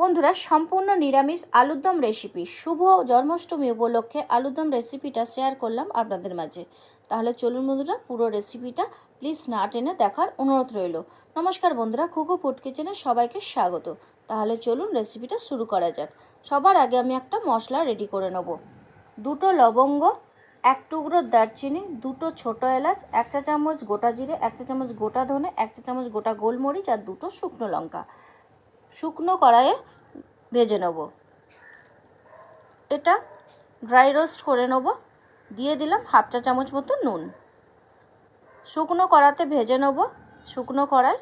বন্ধুরা, সম্পূর্ণ নিরামিষ আলুর দম রেসিপি শুভ জন্মাষ্টমী উপলক্ষে আলুর দম রেসিপিটা শেয়ার করলাম আপনাদের মাঝে। তাহলে চলুন বন্ধুরা, পুরো রেসিপিটা প্লিজ না টেনে দেখার অনুরোধ রইল। নমস্কার বন্ধুরা খুকু ফুড কিচেনে সবাইকে স্বাগত। তাহলে চলুন রেসিপিটা শুরু করা যাক। সবার আগে আমি একটা মশলা রেডি করে নেব। দুটো লবঙ্গ, এক টুকরো দারচিনি, দুটো ছোটো এলাচ, এক চা চামচ গোটা জিরে, এক চা চামচ গোটা ধনে, এক চা চামচ গোটা গোলমরিচ আর দুটো শুকনো লঙ্কা। শুকনো কড়াইয়ে ভেজে নেব। এটা ড্রাই রোস্ট করে নেব। দিয়ে দিলাম হাফ চা চামচ মতো নুন। শুকনো কড়াতে ভেজে নেব, শুকনো কড়াই।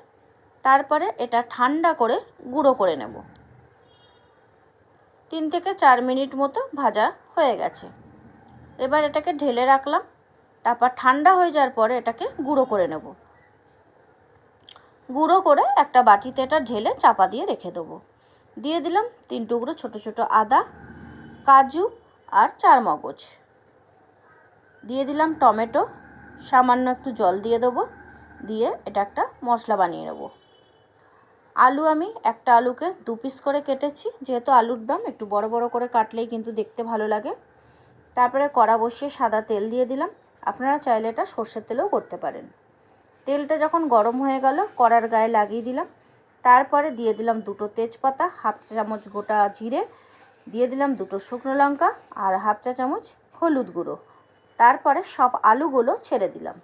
তারপরে এটা ঠান্ডা করে গুঁড়ো করে নেব। তিন থেকে চার মিনিট মতো ভাজা হয়ে গেছে। এবার এটাকে ঢেলে রাখলাম। তারপর ঠান্ডা হয়ে যাওয়ার পরে এটাকে গুঁড়ো করে নেব। গুঁড়ো করে একটা বাটিতে এটা ঢেলে চাপা দিয়ে রেখে দেবো। দিয়ে দিলাম তিন টুকরো ছোট ছোট আদা, কাজু আর চার মগজ। দিয়ে দিলাম টমেটো, সামান্য একটু জল দিয়ে দেবো, দিয়ে এটা একটা মশলা বানিয়ে নেব। আলু আমি একটা আলুকে দু পিস করে কেটেছি, যেহেতু আলুর দাম একটু বড় বড় করে কাটলেই কিন্তু দেখতে ভালো লাগে। তারপরে কড়া বসিয়ে সাদা তেল দিয়ে দিলাম, আপনারা চাইলে এটা সর্ষের তেলেও করতে পারেন। তেলটা যখন গরম হয়ে গেল, কড়ার গায়ে লাগিয়ে দিলাম। তারপরে দিয়ে দিলাম দুটো তেজপাতা, হাফ চা চামচ গোটা জিরে, দিয়ে দিলাম দুটো শুকনো লঙ্কা আর হাফ চা চামচ হলুদ গুঁড়ো। তারপরে সব আলুগুলো ছেড়ে দিলাম।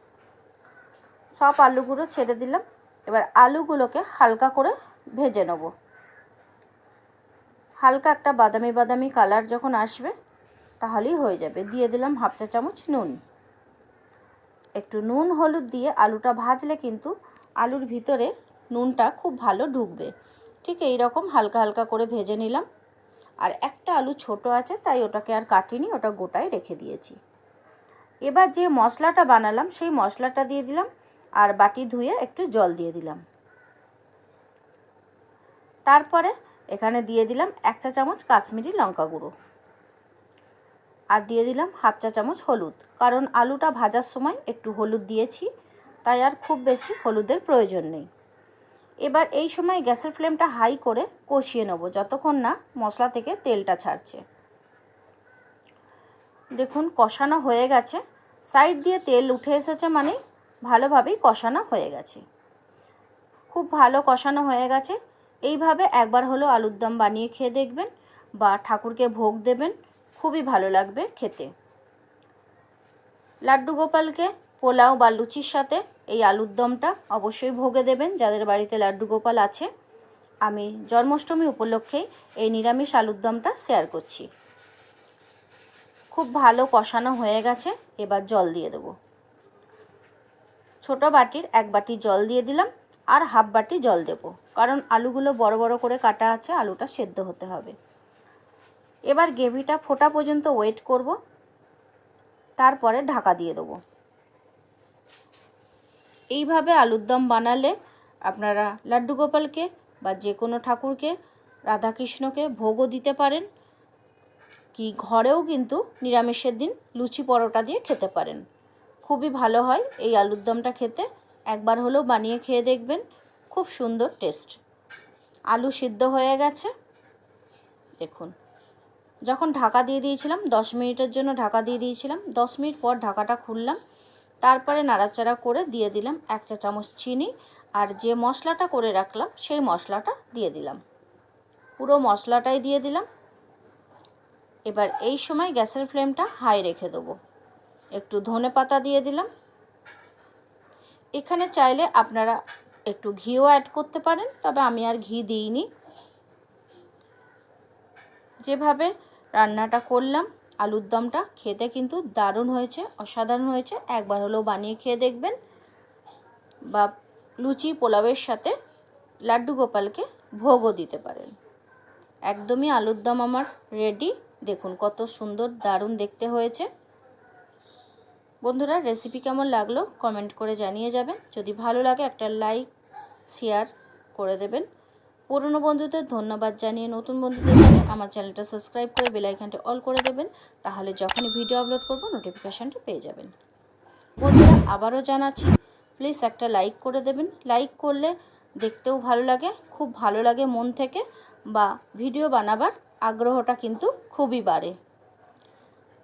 সব আলুগুলো ছেড়ে দিলাম। এবার আলুগুলোকে হালকা করে ভেজে নেব। হালকা একটা বাদামি বাদামি কালার যখন আসবে, তাহলেই হয়ে যাবে। দিয়ে দিলাম হাফ চা চামচ নুন। একটু নুন, হলুদ দিয়ে আলুটা ভাজলে কিন্তু আলুর ভিতরে নুনটা খুব ভালো ঢুকবে। ঠিক এই রকম হালকা হালকা করে ভেজে নিলাম। আর একটা আলু ছোট আছে, তাই ওটাকে আর কাটিনি, ওটা গোটায় রেখে দিয়েছি। এবার যে মশলাটা বানালাম, সেই মশলাটা দিয়ে দিলাম আর বাটি ধুয়ে একটু জল দিয়ে দিলাম। তারপরে এখানে দিয়ে দিলাম এক চা চামচ কাশ্মীরি লঙ্কা গুঁড়ো। আর দিয়ে দিলাম হাফ চা চামচ হলুদ। কারণ আলুটা ভাজার সময় একটু হলুদ দিয়েছি, তাই আর খুব বেশি হলুদের প্রয়োজন নেই। এবার এই সময় গ্যাসের ফ্লেমটা হাই করে কষিয়ে নেব, যতক্ষণ না মশলা থেকে তেলটা ছাড়ছে। দেখুন কষানো হয়ে গেছে। সাইড দিয়ে তেল উঠে এসেছে মানে ভালোভাবেই কষানো হয়ে গেছে। খুব ভালো কষানো হয়ে গেছে। এইভাবে একবার হলো আলুর দম বানিয়ে খেয়ে দেখবেন বা ঠাকুরকে ভোগ দেবেন। খুবই ভালো লাগবে খেতে। লাড্ডু গোপালকে, পোলাও বা লুচির সাথে এই আলুর দমটা অবশ্যই ভোগে দেবেন যাদের বাড়িতে লাড্ডু গোপাল আছে। আমি জন্মাষ্টমী উপলক্ষেই এই নিরামিষ আলুর দমটা শেয়ার করছি। খুব ভালো কষানো হয়ে গেছে, এবার জল দিয়ে দেবো। ছোট বাটির এক বাটি জল দিয়ে দিলাম, আর হাফ বাটি জল দেব। কারণ আলুগুলো বড় বড় করে কাটা আছে, আলুটা সেদ্ধ হতে হবে। এবার গ্রেভিটা ফোটা পর্যন্ত ওয়েট করব। তারপরে ঢাকা দিয়ে দেবো। এইভাবে আলুর দম বানালে আপনারা লাড্ডু গোপালকে বা যে কোনো ঠাকুরকে, রাধাকৃষ্ণকে ভোগও দিতে পারেন। কি ঘরেও কিন্তু নিরামিষের দিন লুচি পরোটা দিয়ে খেতে পারেন। খুবই ভালো হয় এই আলুর দমটা খেতে। একবার হলেও বানিয়ে খেয়ে দেখবেন, খুব সুন্দর টেস্ট। আলু সিদ্ধ হয়ে গেছে। দেখুন। যখন ঢাকা দিয়ে দিয়েছিলাম, দশ মিনিটের জন্য ঢাকা দিয়ে দিয়েছিলাম। দশ মিনিট পর ঢাকাটা খুললাম। তারপরে নাড়াচাড়া করে দিয়ে দিলাম এক চা চামচ চিনি আর যে মশলাটা করে রাখলাম, সেই মশলাটা দিয়ে দিলাম। পুরো মশলাটাই দিয়ে দিলাম। এবার এই সময় গ্যাসের ফ্লেমটা হাই রেখে দেবো। একটু ধনে পাতা দিয়ে দিলাম। এখানে চাইলে আপনারা একটু ঘিও অ্যাড করতে পারেন, তবে আমি আর ঘি দিইনি। যেভাবে রান্নাটা করলাম। আলুর দমটা খেতে কিন্তু দারুণ হয়েছে, অসাধারণ হয়েছে। একবার হলেও বানিয়ে খেয়ে দেখবেন। বা লুচি পোলাওয়ের সাথে লাড্ডু গোপালকে ভোগও দিতে পারেন। একদমই আলুর দম আমার রেডি দেখুন কত সুন্দর, দারুণ দেখতে হয়েছে। বন্ধুরা রেসিপি কেমন লাগল? কমেন্ট করে জানিয়ে যাবেন। যদি ভালো লাগে একটা লাইক শেয়ার করে দেবেন। পুরনো বন্ধুদের ধন্যবাদ জানিয়ে নতুন বন্ধুদের জানিয়ে আমার চ্যানেলটা সাবস্ক্রাইব করে বেলাইকানটা অল করে দেবেন, তাহলে যখনই ভিডিও আপলোড করব নোটিফিকেশানটা পেয়ে যাবেন। বন্ধুরা, আবারও জানাচ্ছি প্লিজ একটা লাইক করে দেবেন। লাইক করলে দেখতেও ভালো লাগে, খুব ভালো লাগে মন থেকে, বা ভিডিও বানাবার আগ্রহটা কিন্তু খুবই বাড়ে।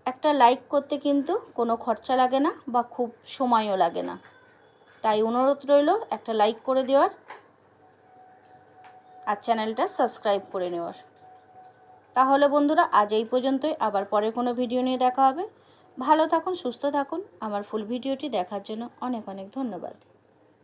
একটা লাইক করতে কিন্তু কোনো খরচা লাগে না, বা খুব সময়ও লাগে না। তাই অনুরোধ রইল, একটা লাইক করে দেওয়ার। আর চ্যানেলটা সাবস্ক্রাইব করে নেওয়ার। তাহলে বন্ধুরা, আজ এই পর্যন্তই। আবার পরে কোনো ভিডিও নিয়ে দেখা হবে। ভালো থাকুন, সুস্থ থাকুন। আমার ফুল ভিডিওটি দেখার জন্য অনেক অনেক ধন্যবাদ।